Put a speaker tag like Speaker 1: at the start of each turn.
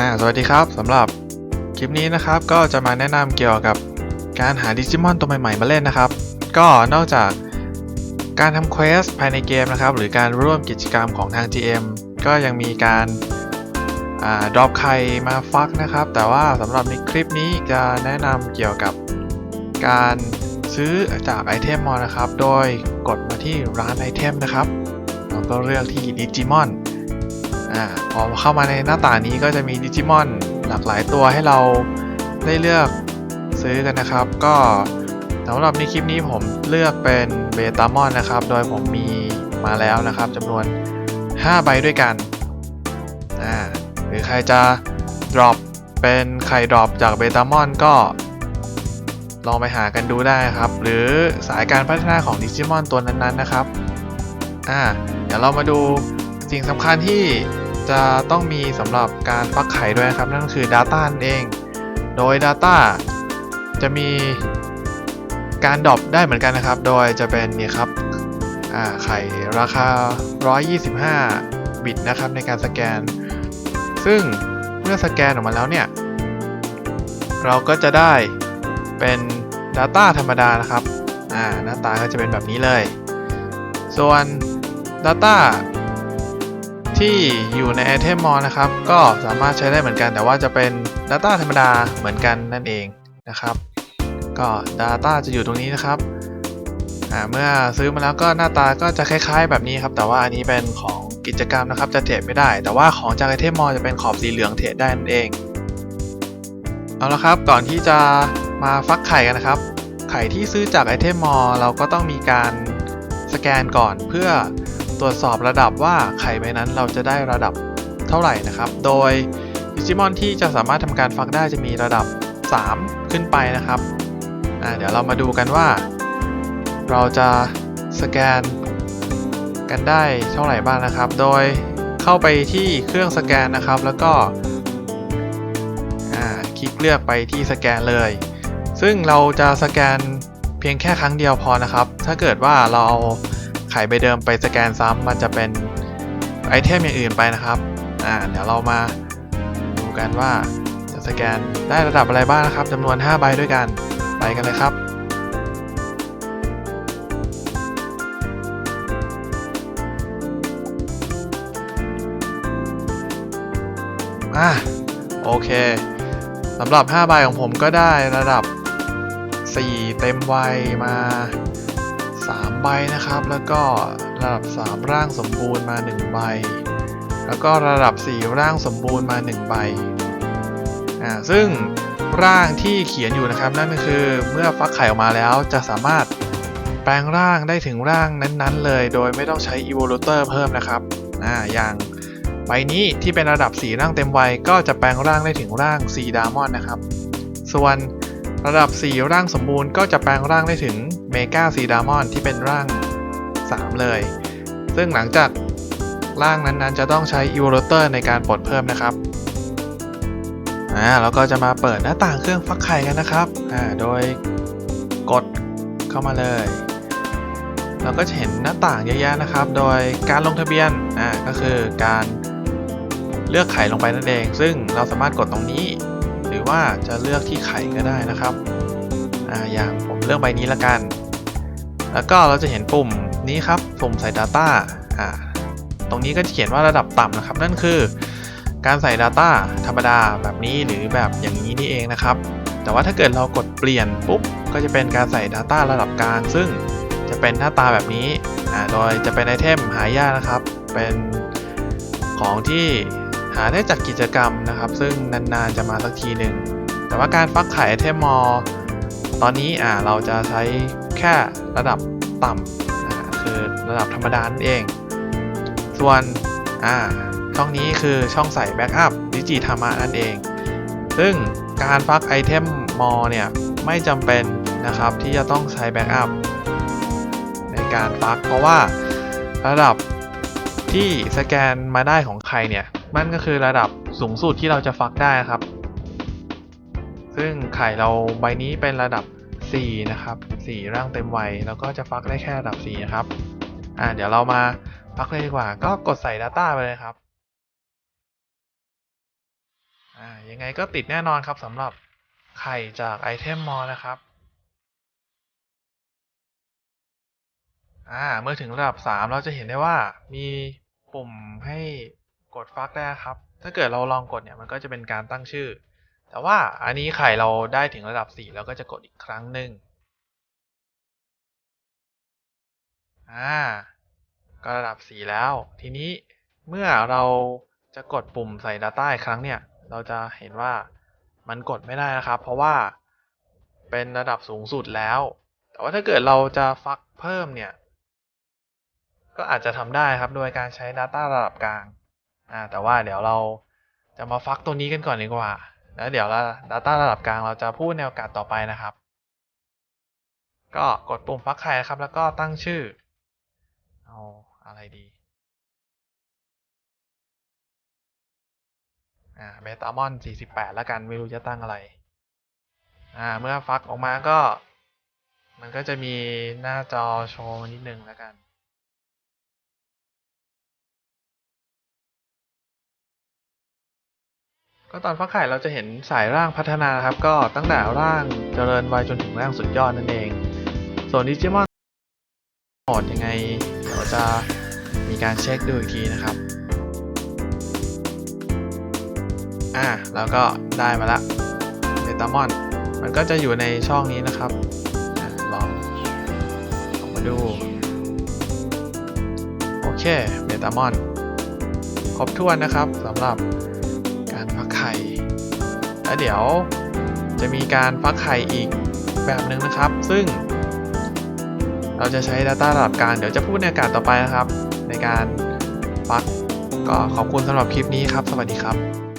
Speaker 1: อ่าสวัสดีครับสำหรับคลิปนี้นะครับก็จะมาแนะนำเกี่ยวกับการหาดิจิมอนตัวใหม่ๆมาเล่นนะครับ ก็นอกจากการทำเควสภายในเกมนะครับ หรือการร่วมกิจกรรมของทาง GM ก็ยังมีการดรอปไข่มาฟักนะครับ แต่ว่าสำหรับในคลิปนี้จะแนะนำเกี่ยวกับการซื้อจากไอเทมมอนะครับ โดยกดมาที่ร้านไอเทมนะครับแล้วก็เลือกที่ดิจิมอน อ่าพอเข้ามาในหน้าต่างนี้ก็จะมีดิจิมอนหลากหลายตัวให้เราได้เลือกซื้อกันนะครับ ก็สำหรับในคลิปนี้ผมเลือกเป็นเบตามอนนะครับ โดยผมมีมาแล้วนะครับจำนวน 5 ใบด้วยกันอ่าหรือใครจะ drop เป็นไข่ดรอปจากเบตามอนก็ ลองไปหากันดูได้ครับ หรือสายการพัฒนาของดิจิมอนตัวนั้นๆนะครับอ่าเดี๋ยวเรามาดู สิ่งสำคัญที่จะต้องมีสำหรับการฟักไข่ด้วยนะครับ นั่นก็คือ Data นั่นเอง โดย Data จะมีการดรอปได้เหมือนกันนะครับ โดยจะเป็นนี่ครับไข่ราคา 125 บิตนะครับ ในการสแกน ซึ่งเมื่อสแกนออกมาแล้วเนี่ย เราก็จะได้เป็น Data ธรรมดานะครับหน้าตาก็จะเป็นแบบนี้เลย ส่วน Data ที่อยู่ใน Item Mall นะครับ ก็สามารถใช้ได้เหมือนกัน แต่ว่าจะเป็น Data ธรรมดาเหมือนกันนั่นเองนะครับ ก็ Data จะอยู่ตรงนี้นะครับเมื่อซื้อมาแล้วก็หน้าตาก็จะคล้าย ๆ แบบนี้ครับ แต่ว่าอันนี้เป็นของกิจกรรมนะครับ จะเทรดไม่ได้ แต่ว่าของจาก Item Mall จะเป็นขอบสีเหลืองเทรดได้นั่นเอง เอาละครับ ก่อนที่จะมาฟักไข่กันนะครับ ไข่ที่ซื้อจาก Item Mall เราก็ต้องมีการสแกนก่อนเพื่อ ตรวจสอบระดับว่าไข่ใบนั้นเราจะได้ระดับเท่าไหร่นะครับ โดยดิจิมอนที่จะสามารถทำการฟักได้จะมีระดับ 3 ขึ้นไปนะครับเดี๋ยวเรามาดูกันว่า เราจะสแกนกันได้เท่าไหร่บ้างนะครับ โดยเข้าไปที่เครื่องสแกนนะครับ แล้วก็คลิกเลือกไปที่สแกนเลย ซึ่งเราจะสแกนเพียงแค่ครั้งเดียวพอนะครับ ถ้าเกิดว่าเรา ไข่ใบเดิมไปสแกนซ้ำมันจะเป็นไอเทมอย่างอื่นไปนะครับ อ่า เดี๋ยวเรามาดูกันว่าจะสแกนได้ระดับอะไรบ้างนะครับจำนวน 5 ใบด้วยกัน ไปกันเลยครับอะโอเคสำหรับ 5 ใบของผมก็ได้ระดับ 4 เต็มวัยมา ใบนะครับ แล้วก็ระดับ 3 ร่างสมบูรณ์มา 1 ใบ แล้วก็ระดับ 4 ร่างสมบูรณ์มา 1 ใบอ่าซึ่งร่างที่เขียนอยู่นะครับ นั่นก็คือเมื่อฟักไข่ออกมาแล้วจะสามารถแปลงร่างได้ถึงร่างนั้นๆ เลย โดยไม่ต้องใช้ Evolutor เพิ่มนะครับอ่าอย่างใบนี้ที่เป็นระดับ 4 ร่างเต็มวัยก็จะแปลงร่างได้ถึงร่าง4ดามอนนะครับ ส่วน ระดับ 4 ร่างสมบูรณ์ก็จะแปลงร่างได้ถึงเมกาซีดามอนที่เป็นร่าง 3 เลย ซึ่งหลังจากร่างนั้นๆ จะต้องใช้ e v o l u t o r ในการปลดเพิ่มนะครับอ่าแล้วก็จะมาเปิดหน้าต่างเครื่องฟักไข่กันนะครับอ่าโดยกดเข้ามาเลย เราก็จะเห็นหน้าต่างเยอะแยะนะครับ โดยการลงทะเบียนอ่าก็คือการเลือกไข่ลงไปนั่นเอง ซึ่งเราสามารถกดตรงนี้ รือว่าจะเลือกที่ไข่ก็ได้นะครับออย่างผมเลือกใบนี้ละกัน แล้วก็เราจะเห็นปุ่มนี้ครับปุ่มใส่ Data อ่าตรงนี้ก็จะเขียนว่าระดับต่ำนะครับ นั่นคือการใส่ Data ธรรมดาแบบนี้หรือแบบอย่างนี้นี่เองนะครับ แต่ว่าถ้าเกิดเรากดเปลี่ยนปุ๊บก็จะเป็นการใส่ Data ระดับกลางซึ่งจะเป็นหน้าตาแบบนี้โดยจะเป็นไอเทมหายากนะครับ เป็นของที่ หาได้จากกิจกรรมนะครับ ซึ่งนานๆจะมาสักทีหนึ่งแต่ว่าการฟักไข่ไอเทมมอลตอนนี้อ่าเราจะใช้แค่ระดับต่ำคือระดับธรรมดานั่นเอง ส่วนอ่าช่องนี้คือช่องใส่แบ็กอัพดิจิธรรมะนั่นเอง ซึ่งการฟักไอเทมมอลเนี่ยไม่จำเป็นนะครับที่จะต้องใช้แบ็กอัพในการฟักเพราะว่าระดับที่สแกนมาได้ของใครเนี่ย มันก็คือระดับสูงสุดที่เราจะฟักได้ครับ ซึ่งไข่เราใบนี้เป็นระดับ 4 นะครับ 4 ร่างเต็มวัยแล้วก็จะฟักได้แค่ระดับ 4 นะครับ อ่าเดี๋ยวเรามาฟักเลยดีกว่า ก็กดใส่ Data ไปเลยครับ อ่ายังไงก็ติดแน่นอนครับสำหรับไข่จากไอเทมมอลนะครับอ่าเมื่อถึงระดับ 3 เราจะเห็นได้ว่ามีปุ่มให้ กดฟักได้ครับ ถ้าเกิดเราลองกดเนี่ยมันก็จะเป็นการตั้งชื่อ แต่ว่าอันนี้ไข่เราได้ถึงระดับ4เราก็จะกดอีกครั้งหนึ่งอ่าก็ระดับ 4 แล้ว ทีนี้เมื่อเราจะกดปุ่มใส่ Data อีกครั้งเนี่ย เราจะเห็นว่ามันกดไม่ได้นะครับ เพราะว่าเป็นระดับสูงสุดแล้ว แต่ว่าถ้าเกิดเราจะฟักเพิ่มเนี่ย ก็อาจจะทำได้ครับโดยการใช้ Data ระดับกลาง อ่าแต่ว่าเดี๋ยวเราจะมาฟักตัวนี้กันก่อนดีกว่า แล้วเดี๋ยวละ Data ระดับกลางเราจะพูดในโอกาสต่อไปนะครับ ก็กดปุ่มฟักไข่นะครับ แล้วก็ตั้งชื่อ เอาอะไรดีอ่าเบตามอน48 แล้วกันไม่รู้จะตั้งอะไรอ่าเมื่อฟักออกมาก็ มันก็จะมีหน้าจอโชว์มานิดนึงแล้วกัน ก็ตอนฟักไข่เราจะเห็นสายร่างพัฒนาครับ ก็ตั้งแต่ร่างเจริญวัยจนถึงร่างสุดยอดนั่นเอง ส่วนดิจิมอนโหมดยังไงเดี๋ยวจะมีการเช็คดูอีกทีนะครับ อ่าแล้วก็ได้มาละเบตามอน มันก็จะอยู่ในช่องนี้นะครับอลองออกมาดู โอเคเบตามอน ครบถ้วนนะครับสำหรับ ไข่ แล้วเดี๋ยวจะมีการฟักไข่อีกแบบหนึ่งนะครับ ซึ่ง เราจะใช้ Data ระดับกลางเดี๋ยวจะพูดในโอกาสต่อไปนะครับ ในการฟักก็ขอบคุณสำหรับคลิปนี้ครับ สวัสดีครับ